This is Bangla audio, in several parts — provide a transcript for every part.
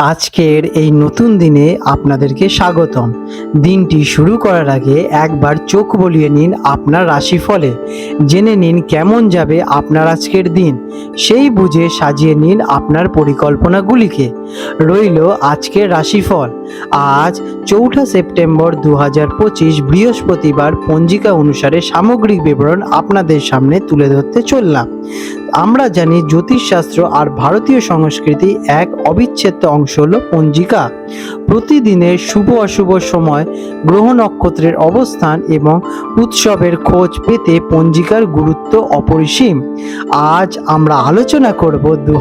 আজকের এই নতুন দিনে আপনাদেরকে স্বাগতম। দিনটি শুরু করার আগে একবার চোখ বলিয়ে নিন আপনার রাশিফলে। জেনে নিন কেমন যাবে আপনার আজকের দিন। সেই বুঝে সাজিয়ে নিন আপনার পরিকল্পনাগুলিকে। রইল আজকের রাশিফল। আজ চৌঠা সেপ্টেম্বর দু হাজার পঁচিশ বৃহস্পতিবার পঞ্জিকা অনুসারে সামগ্রিক বিবরণ আপনাদের সামনে তুলে ধরতে চললাম। আমরা জানি জ্যোতিষশাস্ত্র আর ভারতীয় সংস্কৃতি এক অবিচ্ছেদ্য অংশ হল পঞ্জিকা। প্রতিদিনের শুভ অশুভ সময়, গ্রহ নক্ষত্রের অবস্থান এবং উৎসবের খোঁজ পেতে পঞ্জিকার গুরুত্ব অপরিসীম। আজ আমরা আলোচনা করব দু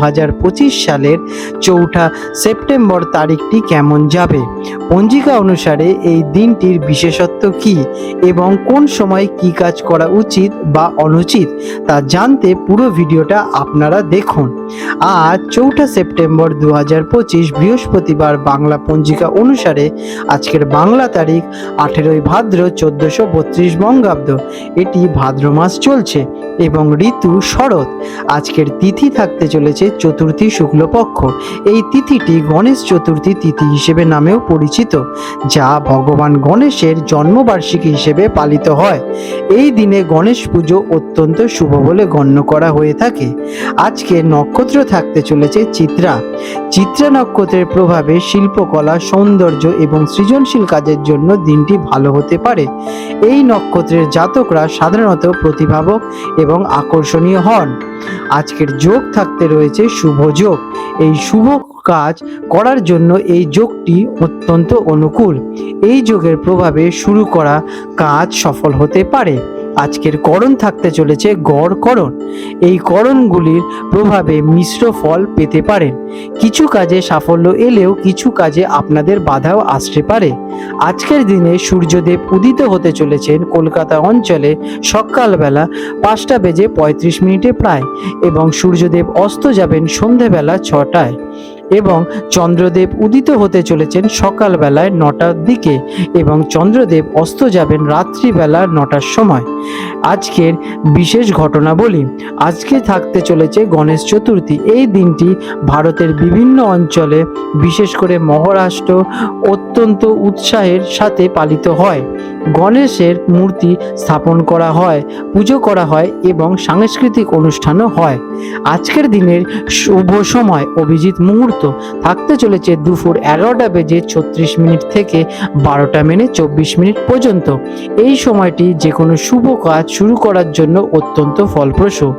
সালের চৌঠা সেপ্টেম্বর তারিখটি কেমন যাবে? পঞ্জিকা অনুসারে এই দিনটির বিশেষত্ব কি এবং কোন সময় কি কাজ করা উচিত বা অনুচিত তা জানতে পুরো ভিডিওটা আপনারা দেখুন। আজ চৌঠা সেপ্টেম্বর দু হাজার পঁচিশ বৃহস্পতিবার বাংলা পঞ্জিকা অনুসারে আজকের বাংলা তারিখ আঠেরোই ভাদ্র চোদ্দোশো বত্রিশ বঙ্গাব্দ। এটি ভাদ্র মাস চলছে এবং ঋতু শরৎ। আজকের তিথি থাকতে চলেছে চতুর্থী শুক্লপক্ষ। এই তিথিটি গণেশ চতুর্থী তিথি হিসেবে নামেও পরিচিত, যা ভগবান গণেশের জন্মবার্ষিকী হিসেবে পালিত হয়। এই দিনে গণেশ পুজো অত্যন্ত শুভ বলে গণ্য করা হয়ে থাকে। আজকে নক্ষত্র থাকতে চলেছে চিত্রা। চিত্রা নক্ষত্রের প্রভাবে শিল্পকলা সৌন্দর্য এবং সৃজনশীল কাজের জন্য দিনটি ভালো হতে পারে। এই নক্ষত্রের জাতকরা সাধারণত প্রতিভাবক এবং আকর্ষণীয় হন। আজকের যোগ থাকতে রয়েছে শুভ যোগ। এই শুভ কাজ করার জন্য এই যোগটি অত্যন্ত অনুকূল। এই যোগের প্রভাবে শুরু করা কাজ সফল হতে পারে। আজকের করণ থাকতে চলেছে গড় করণ। এই করণগুলির প্রভাবে মিশ্র ফল পেতে পারেন। কিছু কাজে সাফল্য এলেও কিছু কাজে আপনাদের বাধাও আসতে পারে। আজকের দিনে সূর্যদেব উদিত হতে চলেছেন কলকাতা অঞ্চলে সকালবেলা পাঁচটা বেজে পঁয়ত্রিশ মিনিটে প্রায় এবং সূর্যদেব অস্ত যাবেন সন্ধেবেলা ছটায়। এবং চন্দ্রদেব উদিত হতে চলেছেন সকালবেলায় নটার দিকে এবং চন্দ্রদেব অস্ত যাবেন রাত্রিবেলা নটার সময়। আজকের বিশেষ ঘটনা বলি আজকে থাকতে চলেছে গণেশ চতুর্থী। এই দিনটি ভারতের বিভিন্ন অঞ্চলে বিশেষ করে মহারাষ্ট্র অত্যন্ত উৎসাহের সাথে পালিত হয়। গণেশের মূর্তি স্থাপন করা হয়, পুজো করা হয় এবং সাংস্কৃতিক অনুষ্ঠানও হয়। আজকের দিনের শুভ সময় অভিজিৎ মুহূর্ত থাকতে চলেছে দুপুর এগারোটা বেজে ছত্রিশ মিনিট থেকে বারোটা মেনে চব্বিশ মিনিট পর্যন্ত। এই সময়টি যে কোনো শুভ কাজ শুরু করার জন্য অত্যন্ত ফলপ্রসূ।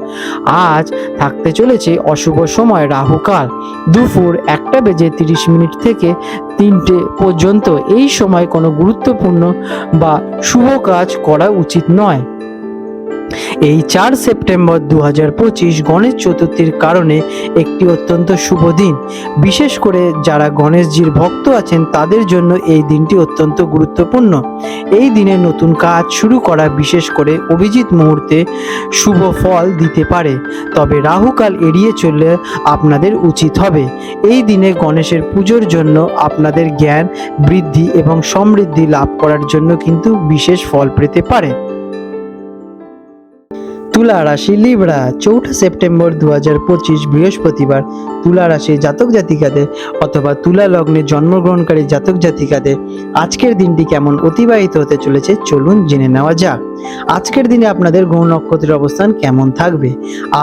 আজ থাকতে চলেছে অশুভ সময় রাহুকাল। দুপুর একটা বেজে তিরিশ মিনিট থেকে তিনটে পর্যন্ত এই সময় কোনো গুরুত্বপূর্ণ বা শুভ কাজ করা উচিত নয়। এই চার সেপ্টেম্বর দু হাজার পঁচিশ গণেশ চতুর্থীর কারণে একটি অত্যন্ত শুভ দিন। বিশেষ করে যারা গণেশজির ভক্ত আছেন, তাদের জন্য এই দিনটি অত্যন্ত গুরুত্বপূর্ণ। এই দিনে নতুন কাজ শুরু করা বিশেষ করে অভিজিৎ মুহূর্তে শুভ ফল দিতে পারে। তবে রাহুকাল এড়িয়ে চললে আপনাদের উচিত হবে। এই দিনে গণেশের পুজোর জন্য আপনাদের জ্ঞান, বৃদ্ধি এবং সমৃদ্ধি লাভ করার জন্য কিন্তু বিশেষ ফল পেতে পারে। তুলা রাশি লিব্রা, চৌঠা সেপ্টেম্বর দু হাজার পঁচিশ বৃহস্পতিবার। তুলা রাশি জাতক জাতিকাদের অথবা তুলা লগ্নে জন্মগ্রহণকারী জাতক জাতিকাদের আজকের দিনটি কেমন অতিবাহিত হতে চলেছে চলুন জেনে নেওয়া যাক। আজকের দিনে আপনাদের গ্রহ নক্ষত্রের অবস্থান কেমন থাকবে?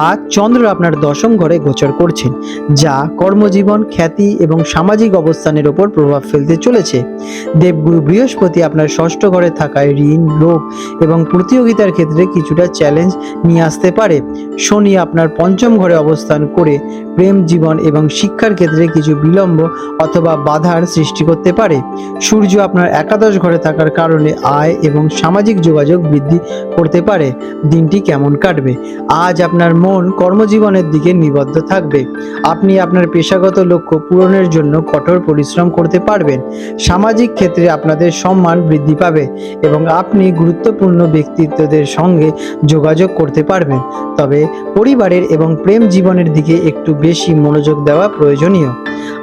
আজ চন্দ্র আপনার দশম ঘরে গোচর করছেন, যা কর্মজীবন, খ্যাতি এবং সামাজিক অবস্থানের ওপর প্রভাব ফেলতে চলেছে। দেবগুরু বৃহস্পতি আপনার ষষ্ঠ ঘরে থাকায় ঋণ, লোভ এবং প্রতিযোগিতার ক্ষেত্রে কিছুটা চ্যালেঞ্জ নিয়ে আসতে পারে। শনি আপনার পঞ্চম ঘরে অবস্থান করে প্রেম জীবন এবং শিক্ষার ক্ষেত্রে কিছু বিলম্ব অথবা বাধার সৃষ্টি করতে পারে। সূর্য আপনার একাদশ ঘরে থাকার কারণে আয় এবং সামাজিক যোগাযোগ বৃদ্ধি করতে পারে। দিনটি কেমন কাটবে? আজ আপনার মন কর্মজীবনের দিকে নিবদ্ধ থাকবে। আপনি আপনার পেশাগত লক্ষ্য পূরণের জন্য কঠোর পরিশ্রম করতে পারবেন। সামাজিক ক্ষেত্রে আপনাদের সম্মান বৃদ্ধি পাবে এবং আপনি গুরুত্বপূর্ণ ব্যক্তিত্বদের সঙ্গে যোগাযোগ করতে পারবেন। তবে পরিবারের এবং প্রেম জীবনের দিকে একটু বেশি মনোযোগ দেওয়া প্রয়োজনীয়।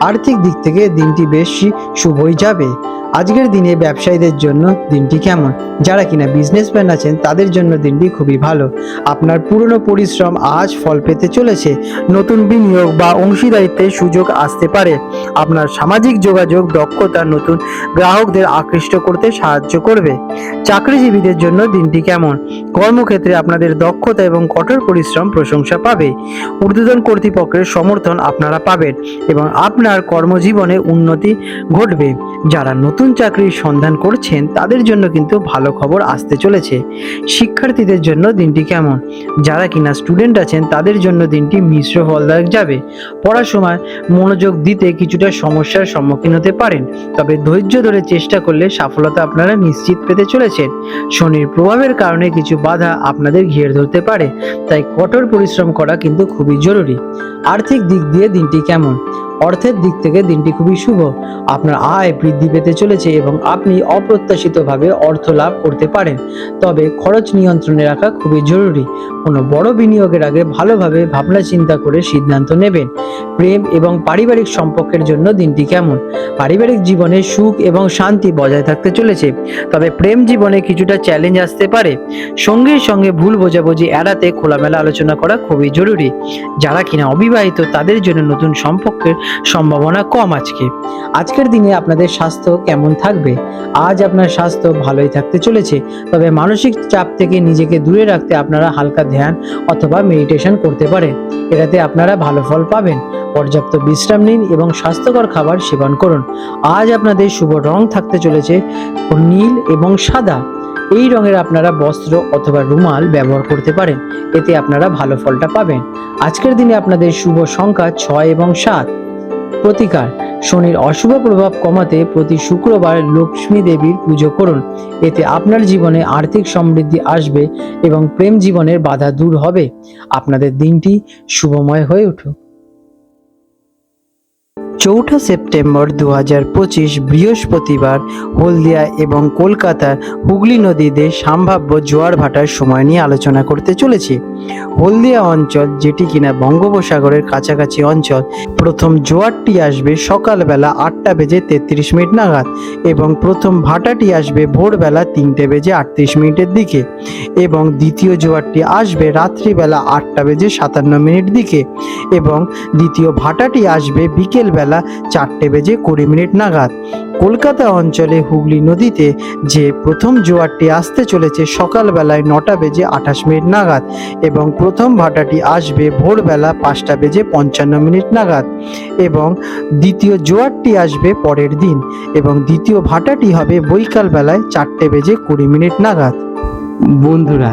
আর্থিক দিক থেকে দিনটি বেশি শুভই যাবে। আজকের দিনে ব্যবসায়ীদের জন্য দিনটি কেমন? যারা কিনা বিজনেসম্যান আছেন, তাদের জন্য দিনটি খুবই ভালো। আপনার পুরনো পরিশ্রম আজ ফল পেতে চলেছে। নতুন বিনিয়োগ বা অংশীদারিত্বের সুযোগ আসতে পারে। আপনার সামাজিক যোগাযোগ, দক্ষতা নতুন গ্রাহকদের আকৃষ্ট করতে সাহায্য করবে। চাকরিজীবীদের জন্য দিনটি কেমন? কর্মক্ষেত্রে আপনাদের দক্ষতা এবং কঠোর পরিশ্রম প্রশংসা পাবে। ঊর্ধ্বতন কর্তৃপক্ষের সমর্থন আপনারা পাবেন এবং আপনার কর্মজীবনে উন্নতি ঘটবে। যারা নতুন চাকরির সন্ধান করছেন, তাদের জন্য কিন্তু ভালো খবর আসতে চলেছে। শিক্ষার্থীদের জন্য দিনটি কেমন? যারা কিনা স্টুডেন্ট আছেন, তাদের জন্য দিনটি মিশ্র ফলদায়ক যাবে। পড়াশোনায় মনোযোগ দিতে কিছুটা সমস্যার সম্মুখীন হতে পারেন, তবে ধৈর্য ধরে চেষ্টা করলে সফলতা আপনারা নিশ্চিত পেতে চলেছেন। শনির প্রভাবের কারণে কিছু বাধা আপনাদের ঘিরে ধরতে পারে, তাই কঠোর পরিশ্রম করা কিন্তু খুবই জরুরি। আর্থিক দিক দিয়ে দিনটি কেমন? অর্থের দিক থেকে দিনটি খুবই শুভ। আপনার আয় বৃদ্ধি পেতে চলেছে এবং আপনি অপ্রত্যাশিতভাবে অর্থ লাভ করতে পারেন। তবে খরচ নিয়ন্ত্রণে রাখা খুবই জরুরি। কোনো বড় বিনিয়োগের আগে ভালোভাবে ভাবনা চিন্তা করে সিদ্ধান্ত নেবেন। প্রেম এবং পারিবারিক সম্পর্কের জন্য দিনটি কেমন? পারিবারিক জীবনে সুখ এবং শান্তি বজায় থাকতে চলেছে। তবে প্রেম জীবনে কিছুটা চ্যালেঞ্জ আসতে পারে। সঙ্গীর সঙ্গে ভুল বোঝাবুঝি এড়াতে খোলামেলা আলোচনা করা খুবই জরুরি। যারা কিনা অবিবাহিত তাদের জন্য নতুন সম্পর্কের সম্ভাবনা কম আজকে। আজকের দিনে আপনাদের স্বাস্থ্য কেমন থাকবে? আজ আপনার স্বাস্থ্য ভালোই থাকতে চলেছে, তবে মানসিক চাপ থেকে নিজেকে দূরে রাখতে আপনারা হালকা ধ্যান অথবা মেডিটেশন করতে পারেন। এটাতে আপনারা ভালো ফল পাবেন। পর্যাপ্ত বিশ্রাম নিন এবং স্বাস্থ্যকর খাবার সেবন করুন। আজ আপনাদের শুভ রং থাকতে চলেছে, নীল এবং সাদা। এই রঙের আপনারা বস্ত্র অথবা রুমাল ব্যবহার করতে পারেন। এতে আপনারা ভালো ফলটা পাবেন। আজকের দিনে আপনাদের শুভ সংখ্যা ছয় এবং সাত। প্রতিকার। শনির অশুভ প্রভাব কমাতে প্রতি শুক্রবার লক্ষ্মী দেবীর পুজো করুন। এতে আপনার জীবনে আর্থিক সমৃদ্ধি আসবে এবং প্রেম জীবনের বাধা দূর হবে। আপনাদের দিনটি শুভময় হয়ে উঠুক। চৌঠা সেপ্টেম্বর দু হাজার পঁচিশ বৃহস্পতিবার হলদিয়া এবং কলকাতার হুগলি নদীতে সম্ভাব্য জোয়ার ভাটার সময় নিয়ে আলোচনা করতে চলেছি। হলদিয়া অঞ্চল, যেটি কিনা বঙ্গোপসাগরের কাছাকাছি অঞ্চল, প্রথম জোয়ারটি আসবে সকালবেলা আটটা বেজে তেত্রিশ মিনিট নাগাদ এবং প্রথম ভাটাটি আসবে ভোরবেলা তিনটে বেজে আটত্রিশ মিনিটের দিকে এবং দ্বিতীয় জোয়ারটি আসবে রাত্রিবেলা আটটা বেজে সাতান্ন মিনিট দিকে এবং দ্বিতীয় ভাটাটি আসবে বিকেলবেলা চারটে বেজে কুড়ি মিনিট নাগাদ। কলকাতা অঞ্চলে হুগলি নদীতে যে প্রথম জোয়ারটি আসতে চলেছে সকালবেলায় নটা বেজে আঠাশ মিনিট নাগাদ এবং প্রথম ভাটাটি আসবে ভোরবেলা পাঁচটা বেজে পঞ্চান্ন মিনিট নাগাদ এবং দ্বিতীয় জোয়ারটি আসবে পরের দিন এবং দ্বিতীয় ভাটাটি হবে বৈকালবেলায় চারটে বেজে কুড়ি মিনিট নাগাদ। বন্ধুরা